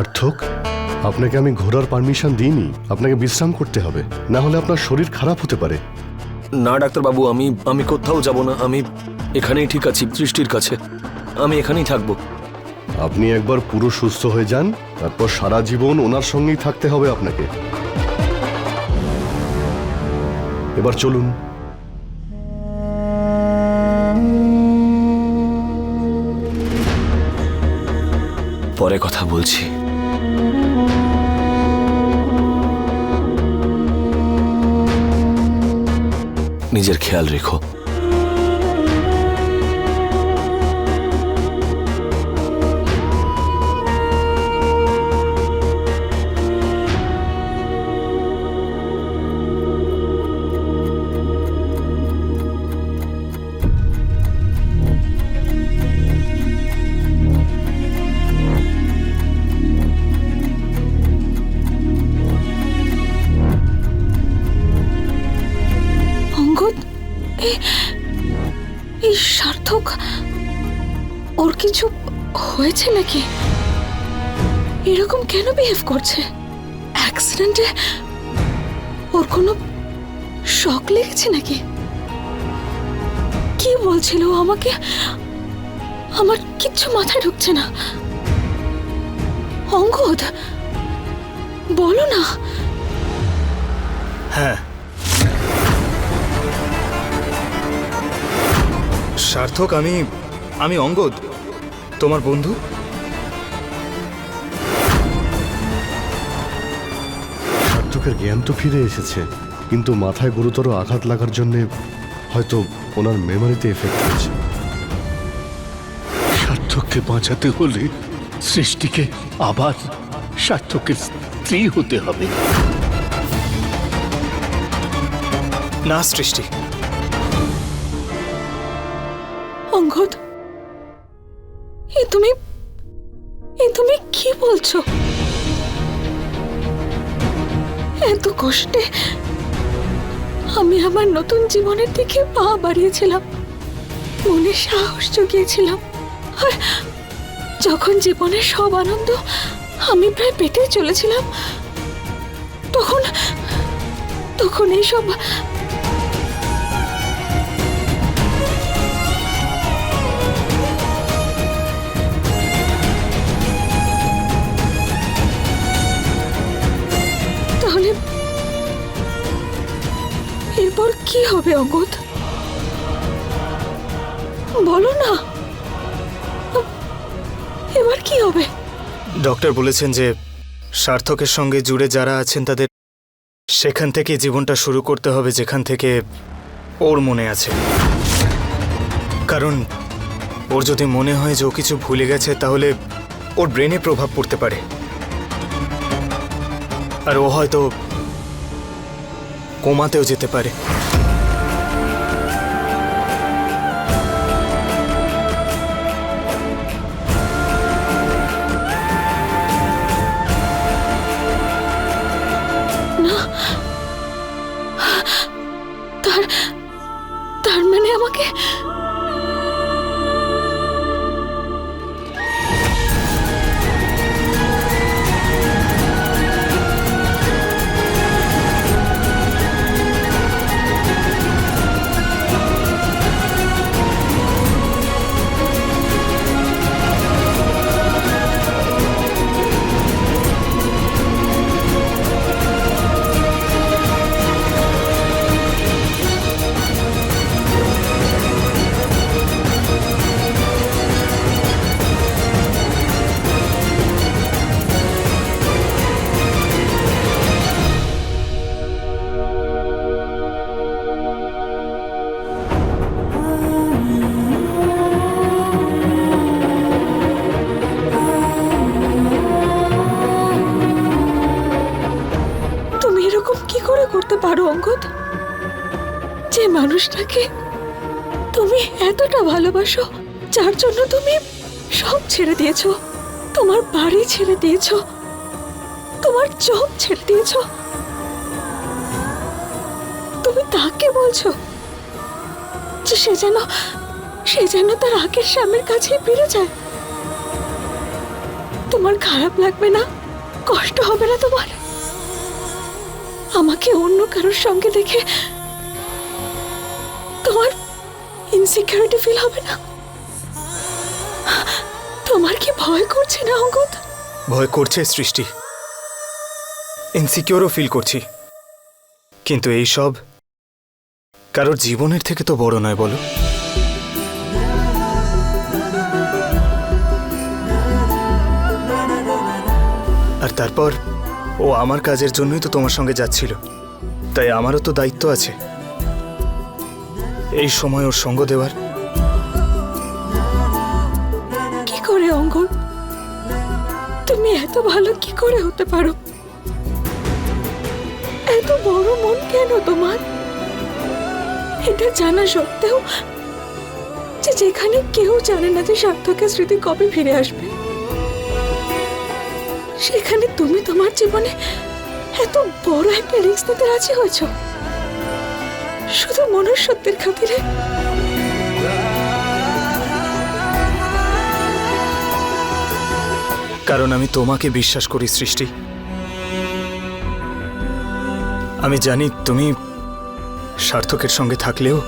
সার্থক? আপনাকে আমি ঘোরার পারমিশন দিইনি। আপনাকে বিশ্রাম করতে হবে। না হলে আপনার শরীর খারাপ হতে পারে। না ডাক্তারবাবু আমি আমি কোথাও যাব না। আমি এখানেই ঠিক আছি দৃষ্টির কাছে। আমি এখানেই থাকব। আপনি একবার পুরো সুস্থ হয়ে যান তারপর সারা জীবন ওনার সঙ্গেই থাকতে হবে আপনাকে। এবার চলুন। পরে কথা বলছি। নিজের খেয়াল রেখো। এ- এই সার্থক, ওর কিছু হয়েছে নাকি? এরকম কেন বিহেভ করছে? অ্যাক্সিডেন্টে ওর কোনো শখ লেগেছে নাকি? কি বলছিল আমাকে? আমার কিচ্ছু মাথায় ঢুকছে না। অঙ্গদ, বলো না। হ্যাঁ সার্থক আমি আমি অঙ্গদ। তোমার বন্ধু? সার্থকের জ্ঞান তো ফিরে এসেছে কিন্তু মাথায় গুরুতর আঘাত লাগার জন্য হয়তো ওনার মেমোরিতে এফেক্ট হয়েছে। সার্থককে বাঁচাতে হলে সৃষ্টিকে আবার সার্থকের স্ত্রী হতে হবে। না সৃষ্টি। আমার নতুন জীবনের দিকে পা বাড়িয়েছিলাম। মনে সাহস জুগিয়েছিলাম। আর যখন জীবনের সব আনন্দ আমি প্রায় পেটে চলেছিলাম, তখন তখন এইসব এরপর কি হবে অঙ্গদ বলো না। এবার কি হবে? ডক্টর বলেছেন যে, সার্থকের সঙ্গে জুড়ে যারা আছেন তাদের সেখান থেকে জীবনটা শুরু করতে হবে যেখান থেকে ওর মনে আছে। কারণ, ওর যদি মনে হয় যে ও কিছু ভুলে গেছে, তাহলে ওর ব্রেনে প্রভাব পড়তে পারে। আর ও হয়তো কোমাতেও যেতে পারে। করতে পারো, অঙ্গদ? যে মানুষটাকে তুমি এতটা ভালোবাসো, যার জন্য তুমি সব ছেড়ে দিয়েছ, তোমার বাড়ি ছেড়ে দিয়েছ, তোমার জব ছেড়ে দিয়েছ। তুমি তাকে বলছো যে সে যেন সে যেন তার আগের স্বামীর কাছে ফিরে যায়। তোমার খারাপ লাগবে না, কষ্ট হবে না তোমার। আমাকে অন্য কারোর সঙ্গে দেখে তোমার ইনসিকিউরিটি ফিল হবে না? তোমার কি ভয় করছে না অঙ্গদ ভয় করছে সৃষ্টি। ইনসিকিউরও ফিল করছি। কিন্তু এই সব কারোর জীবনের থেকে তো বড় নয়, বলো। আর তারপর ও আমার কাজের জন্যই তো তোমার সঙ্গে যাচ্ছিল। তাই আমারও তো দায়িত্ব আছে। এই সময় ওর সঙ্গ দেওয়ার। কি করে অঙ্গন তুমি এত ভালো কি করে হতে পারো? এত বড় মন কেন তোমার? এটা জানা সত্ত্বেও যে যেখানে কেউ জানে না যে সার্থকের স্মৃতি কবে ফিরে আসবে। সেখানে তুমি তোমার জীবনে এত বড় একটা রিস্ক নিতে রাজি হয়েছ? শুধু মনুষ্যত্বের খাতিরে? কারণ আমি তোমাকে বিশ্বাস করি, সৃষ্টি। আমি জানি তুমি সার্থকের সঙ্গে থাকলেও,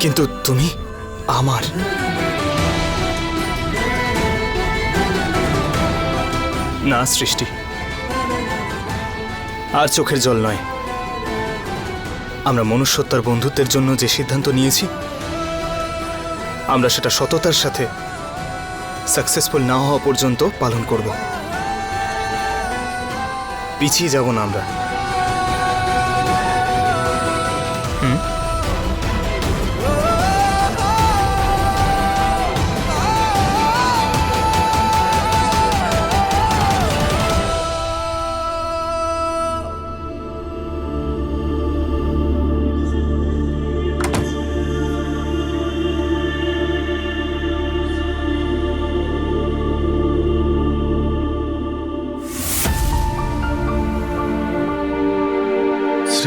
কিন্তু তুমি আমার। না, সৃষ্টি। আর চোখের জল নয়। আমরা মনুষ্যত্বার বন্ধুত্বের জন্য যে সিদ্ধান্ত নিয়েছি, আমরা সেটা সততার সাথে সাকসেসফুল না হওয়া পর্যন্ত পালন করব। পিছিয়ে যাব না আমরা।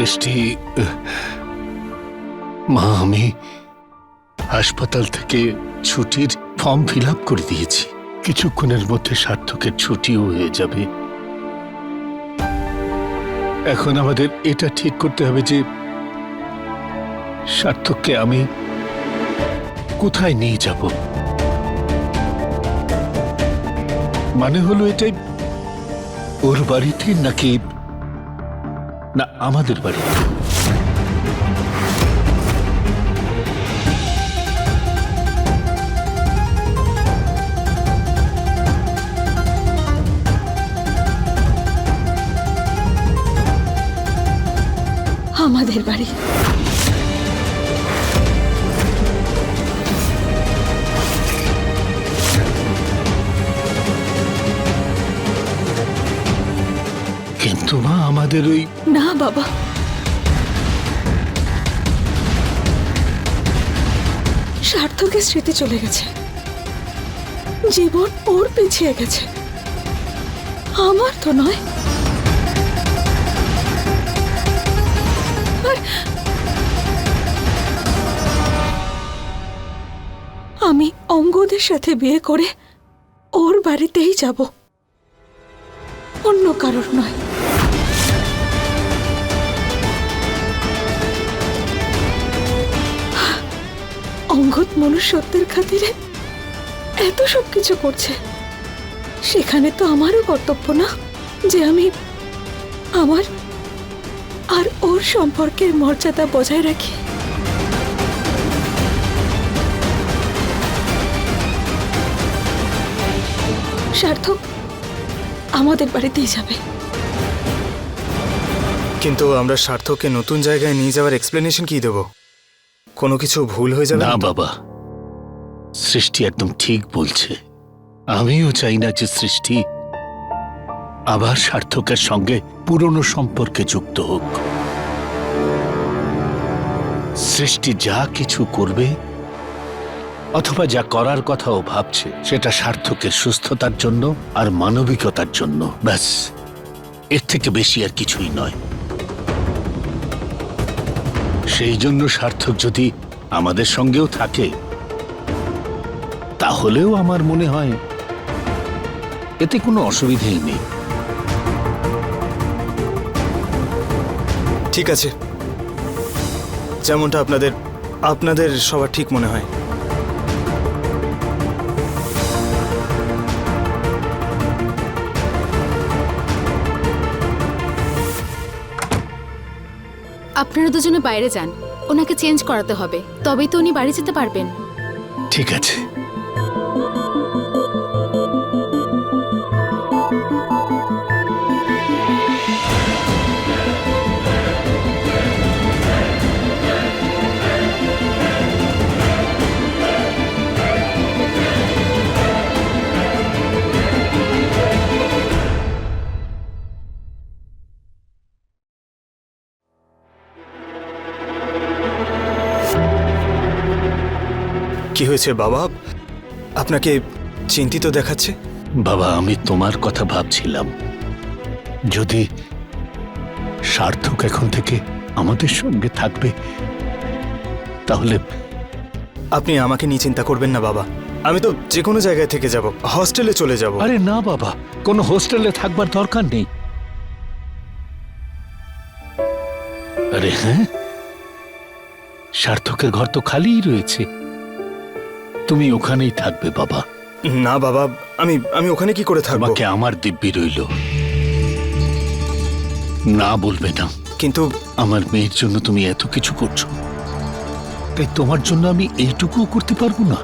সৃষ্টি, মা, আমি হাসপাতাল থেকে ছুটির ফর্ম ফিল আপ করে দিয়েছি। কিছুক্ষণের মধ্যে সার্থকের ছুটিও হয়ে যাবে। এখন আমাদের এটা ঠিক করতে হবে যে, সার্থককে আমি কোথায় নিয়ে যাব? মানে হলো এটাই, ওর বাড়িতে নাকি না আমাদের বাড়ি। আমাদের বাড়ি। আমাদের ওই না, বাবা। সার্থকের স্মৃতি চলে গেছে। জীবন ওর পিছিয়ে গেছে। আমার তো নয়। আমি অঙ্গদের সাথে বিয়ে করে ওর বাড়িতেই যাব। অন্য কারোর নয়। অঙ্গদ মনুষ্যত্বের খাতিরে এত সব কিছু করছে। সেখানে তো আমারও কর্তব্য না যে আমি আমার আর ওর সম্পর্কের মর্যাদা বজায় রাখি। সার্থক, আমাদের বাড়িতেই যাবে। কিন্তু আমরা সার্থককে নতুন জায়গায় নিয়ে যাওয়ার এক্সপ্লেনেশন কি দেব? কোনো কিছু ভুল হয়ে যাবে না বাবা। সৃষ্টি একদম ঠিক বলছে। আমিও চাই না যে সৃষ্টি আবার সার্থকের সঙ্গে পুরনো সম্পর্কে যুক্ত হোক। সৃষ্টি যা কিছু করবে অথবা যা করার কথাও ভাবছে সেটা সার্থকের সুস্থতার জন্য আর মানবিকতার জন্য ব্যাস। এর থেকে বেশি আর কিছুই নয়। সেই জন্য সার্থক যদি আমাদের সঙ্গেও থাকে, তাহলেও আমার মনে হয় এতে কোনো অসুবিধেই নেই। ঠিক আছে। যেমনটা আপনাদের আপনাদের সবার ঠিক মনে হয়। আপনারা দুজনে বাইরে যান। ওনাকে চেঞ্জ করাতে হবে। তবেই তো উনি বাড়ি যেতে পারবেন। কি হয়েছে বাবা? আপনাকে চিন্তিত দেখাচ্ছে? বাবা আমি তোমার কথা ভাবছিলাম। যদি সার্থক এখন থেকে আমাদের সঙ্গে থাকবে তাহলে আপনি আমাকে নিয়ে চিন্তা করবেন না বাবা। আমি তো যে কোনো জায়গায় থেকে যাব হস্টেলে চলে যাব। আরে না বাবা কোনো হোস্টেলে থাকবার দরকার নেই। আরে হ্যাঁ? সার্থকের ঘর তো খালিই রয়েছে। তুমি ওখানেই থাকবে বাবা। না বাবা আমি আমি ওখানে কি করে থাকব? তোমাকে আমার দিব্যি রইল। না বলবে না। কিন্তু আমার মেয়ের জন্য তুমি এত কিছু করছ। তাই তোমার জন্য আমি এইটুকুও করতে পারব না।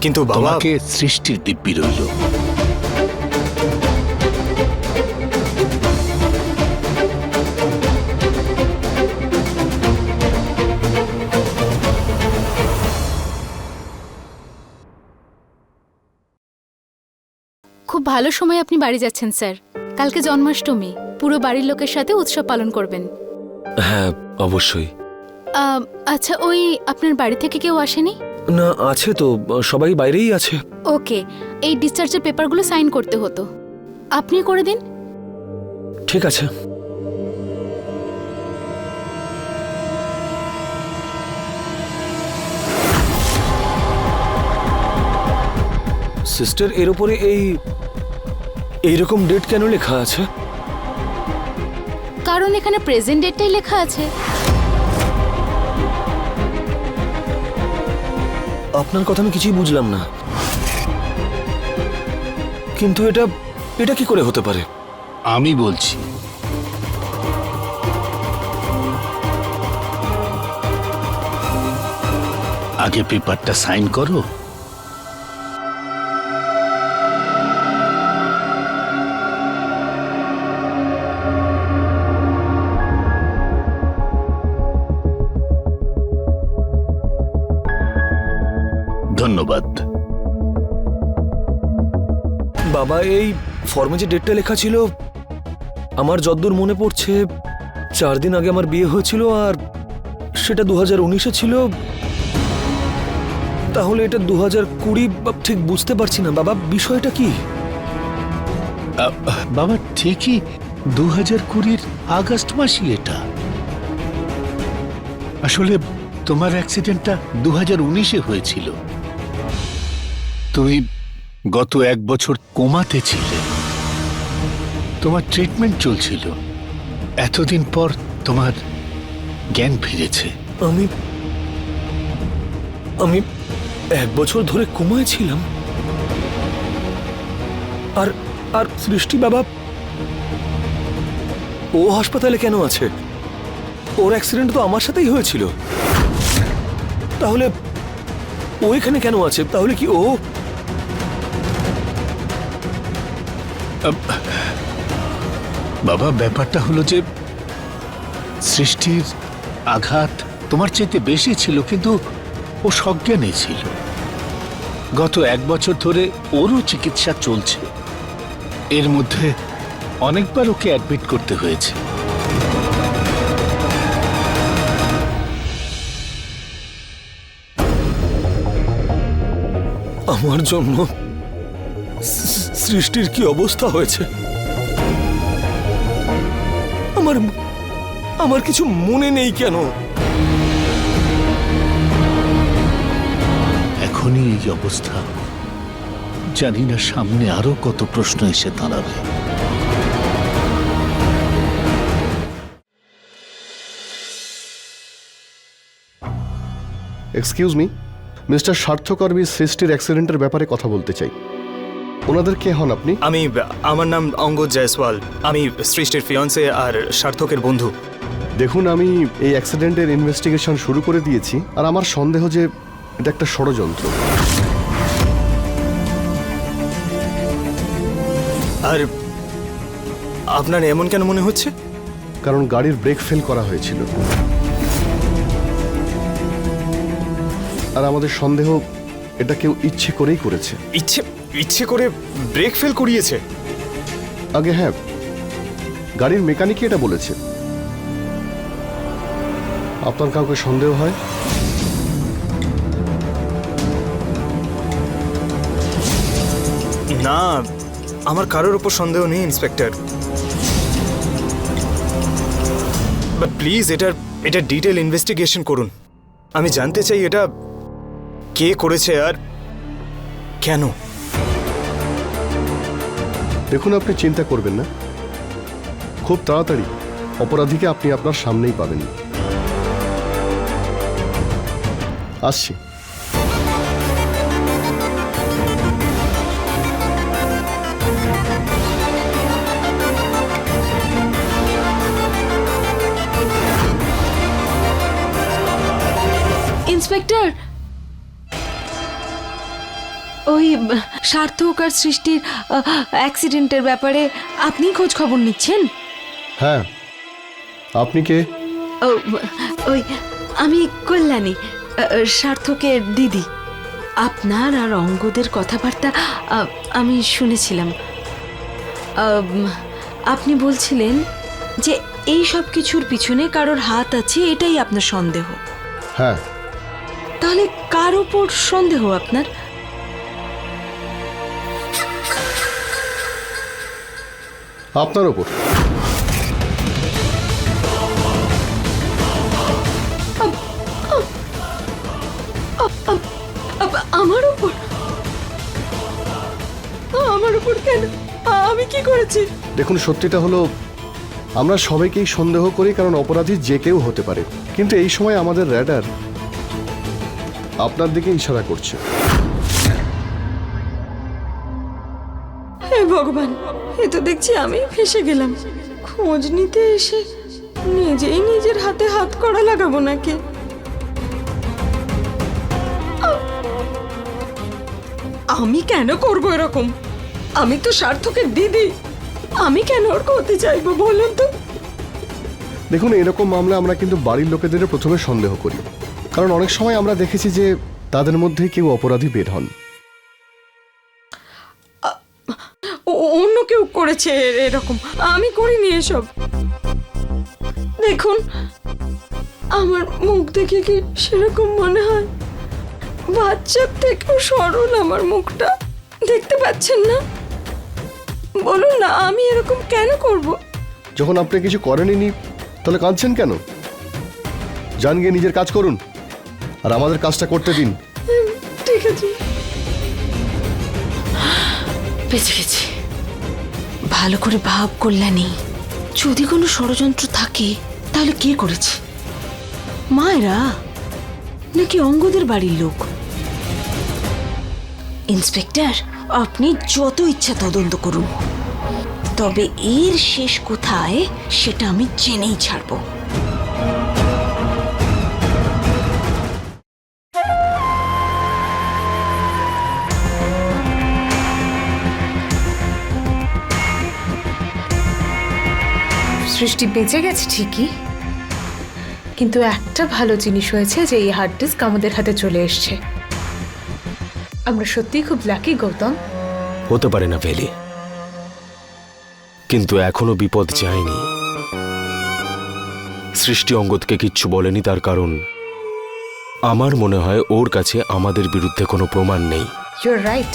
কিন্তু বাবাকে সৃষ্টির দিব্যি রইল। ভালো সময় আপনি বাড়ি যাচ্ছেন স্যার। কালকে জন্মাষ্টমী পুরো বাড়ির লোকের সাথে উৎসব পালন করবেন। হ্যাঁ অবশ্যই। আচ্ছা ওই আপনার বাড়ি থেকে কেউ আসেনি? না আছে তো সবাই বাইরেই আছে। ওকে এই ডিসচার্জের পেপারগুলো সাইন করতে হতো। আপনি করে দিন। ঠিক আছে। সিস্টার এর উপরে এই এইরকম ডেট কেন লেখা আছে? কারণ এখানে প্রেজেন্ট ডেটটাই লেখা আছে। আপনার কথা আমি কিছুই বুঝলাম না। কিন্তু এটা এটা কি করে হতে পারে? আমি বলছি। আগে পেপারটা সাইন করো। বাবা এই ফর্মে যে ডেটটা লেখা ছিল, আমার যদ্দূর মনে পড়ছে চার দিন আগে আমার বিয়ে হয়েছিল আর সেটা দু হাজার উনিশে ছিল। তাহলে এটা দু হাজার কুড়ি ঠিক বুঝতে পারছি না। বাবা, বিষয়টা কি? বাবা, ঠিকই দু হাজার কুড়ির আগস্ট মাসই এটা। আসলে তোমার অ্যাক্সিডেন্টটা দু হাজার উনিশে হয়েছিল। তুমি গত এক বছর কোমাতে ছিলে। তোমার ট্রিটমেন্ট চলছিল। এতদিন পর তোমার জ্ঞান ফিরেছে। আমি আমি এক বছর ধরে কোমায় ছিলাম। আর আর সৃষ্টি বাবা, ও হাসপাতালে কেন আছে? ওর অ্যাক্সিডেন্ট তো আমার সাথেই হয়েছিল। তাহলে ও এখানে কেন আছে? তাহলে কি ও বাবা, ব্যাপারটা হলো যে সৃষ্টির আঘাত তোমার চাইতে বেশি ছিল, কিন্তু ও সজ্ঞানে ছিল। গত এক বছর ধরে ওরও চিকিৎসা চলছে। এর মধ্যে অনেকবার ওকে অ্যাডমিট করতে হয়েছে। আমার জন্য সৃষ্টির কি অবস্থা হয়েছে? আমার আমার কিছু মনে নেই কেন? এখনই এই অবস্থা। জানি না সামনে আরও কত প্রশ্ন এসে দাঁড়াবে। এক্সকিউজ মি মিস্টার স্বার্থকর্মী সৃষ্টির অ্যাক্সিডেন্টের ব্যাপারে কথা বলতে চাই। ওনাদের কে হন আপনি? আমি আমার নাম অঙ্গদ জয়সওয়াল। আমি সৃষ্টির ফিয়ন্সে আর সার্থকের বন্ধু। দেখুন আমি এই অ্যাক্সিডেন্টের ইনভেস্টিগেশন শুরু করে দিয়েছি আর আমার সন্দেহ যে এটা একটা ষড়যন্ত্র। আর আপনার এমন কেন মনে হচ্ছে? কারণ গাড়ির ব্রেক ফেল করা হয়েছিল। আর আমাদের সন্দেহ এটা কেউ ইচ্ছে করেই করেছে। ইচ্ছে? ইচ্ছে করে ব্রেক ফেল করিয়েছে। আগে হ্যাঁ গাড়ির মেকানিকই এটা বলেছে। আপনার কাউকে সন্দেহ হয়? না আমার কারোর উপর সন্দেহ নেই ইন্সপেক্টর। বাট প্লিজ এটার এটা ডিটেল ইনভেস্টিগেশন করুন। আমি জানতে চাই এটা কে করেছে আর কেন? দেখুন, আপনি চিন্তা করবেন না। খুব তাড়াতাড়ি অপরাধীকে আপনি আপনার সামনেই পাবেন। আসছি। ইন্সপেক্টর, ওই সার্থক আর সৃষ্টির অ্যাক্সিডেন্টের ব্যাপারে আপনি খোঁজ খবর নিচ্ছেন? হ্যাঁ। আপনি কে? ও ওই আমি কল্যাণী সার্থকের দিদি। আপনার আর অঙ্গদের কথাবার্তা আমি শুনেছিলাম। আপনি বলছিলেন যে এই সব কিছুর পিছনে কারোর হাত আছে এটাই আপনার সন্দেহ। হ্যাঁ। তাহলে কার ওপর সন্দেহ আপনার? আপনার ওপর আমার ওপর আমার ওপর কেন? আমি কি করেছি? দেখুন সত্যিটা হলো আমরা সবাইকেই সন্দেহ করি কারণ অপরাধী যে কেউ হতে পারে। কিন্তু এই সময় আমাদের র্যাডার আপনার দিকে ইশারা করছে। হে ভগবান। এ তো দেখছি আমি ফেসে গেলাম। খোঁজ নিতে এসে নিজেই নিজের হাতে হাত করা লাগাবো নাকি? আমি কেন করব এরকম? আমি তো সার্থকের দিদি। আমি কেন ওর করতে চাইব বলুন তো? দেখুন, এরকম মামলা আমরা কিন্তু বাড়ির লোকেদের প্রথমে সন্দেহ করি। কারণ অনেক সময় আমরা দেখেছি যে তাদের মধ্যে কেউ অপরাধী বের হন। অন্য কেউ করেছে এরকম। আমি করিনি এসব। দেখুন আমার মুখ দেখে কি সেরকম মনে হয়? বাচ্চার থেকেও সরল আমার মুখটা। দেখতে পাচ্ছেন না? বলুন না আমি এরকম কেন করব? যখন আপনি কিছু করেননি তাহলে কাঁদছেন কেন? যান গিয়ে নিজের কাজ করুন আর আমাদের কাজটা করতে দিন। ঠিক আছে। বেঁচে গেছি। ভালো করে ভাব কল্যাণী, যদি কোনো ষড়যন্ত্র থাকে, তাহলে কে করেছে? মায়েরা? নাকি অঙ্গদের বাড়ির লোক? ইন্সপেক্টর, আপনি যত ইচ্ছা তদন্ত করুন। তবে এর শেষ কোথায়, সেটা আমি জেনেই ছাড়বো। সৃষ্টি বেঁচে গেছে ঠিকই। কিন্তু একটা ভালো জিনিস হয়েছে যে এই হার্ড ডিস্ক আমাদের হাতে চলে এসছে। আমরা সত্যিই খুব লাকি গৌতম। হতে পারে না ভেলি কিন্তু এখনও বিপদ যায়নি। সৃষ্টি অঙ্গদকে কিচ্ছু বলেনি তার কারণ আমার মনে হয় ওর কাছে আমাদের বিরুদ্ধে কোনো প্রমাণ নেই। ইউর রাইট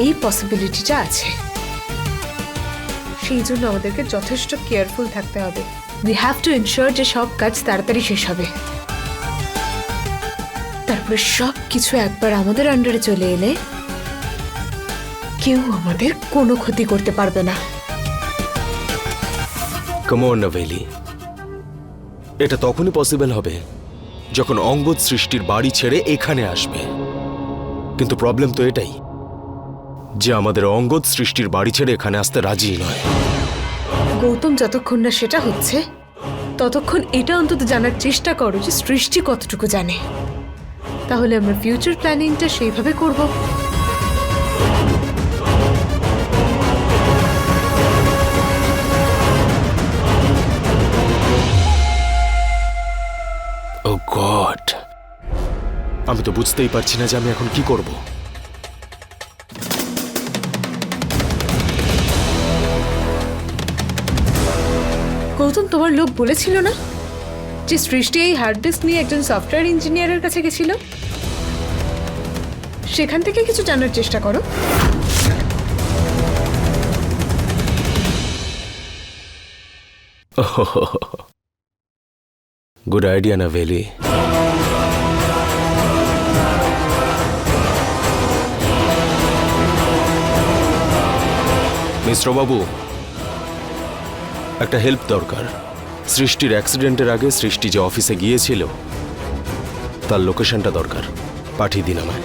এই পসিবিলিটিটা আছে। সেই জন্য আমাদেরকে যথেষ্ট কেয়ারফুল থাকতে হবে। উই হ্যাভ টু এনশিওর যে সব কাজ তাড়াতাড়ি শেষ হবে। তারপরে সব কিছু একবার আমাদের আন্ডারে চলে এলে কেউ আমাদের কোনো ক্ষতি করতে পারবে না। এটা তখনই পসিবল হবে যখন অঙ্গদ সৃষ্টির বাড়ি ছেড়ে এখানে আসবে। কিন্তু প্রবলেম তো এটাই যে আমাদের অঙ্গদ সৃষ্টির বাড়ি ছেড়ে এখানে আসতে রাজি নয়। গৌতম যতক্ষণ না সেটা হচ্ছে, ততক্ষণ এটা অন্তত জানার চেষ্টা করো যে সৃষ্টি কতটুকু জানে। তাহলে আমরা ফিউচার প্ল্যানিংটা সেইভাবে করব। গড আমি তো বুঝতেই পারছি না যে আমি এখন কি করব। গৌতম তোমার লোক বলেছিল না যে সৃষ্টি এই হার্ড ডিস্ক নিয়ে একজন সফটওয়্যার ইঞ্জিনিয়ারের কাছে গেছিল? সেখান থেকে কিছু জানার চেষ্টা করো। গুড আইডিয়া না ভেলি মিশ্র বাবু একটা হেল্প দরকার। সৃষ্টির অ্যাক্সিডেন্টের আগে সৃষ্টি যে অফিসে গিয়েছিল, তার লোকেশনটা দরকার। পাঠিয়ে দিন আমায়।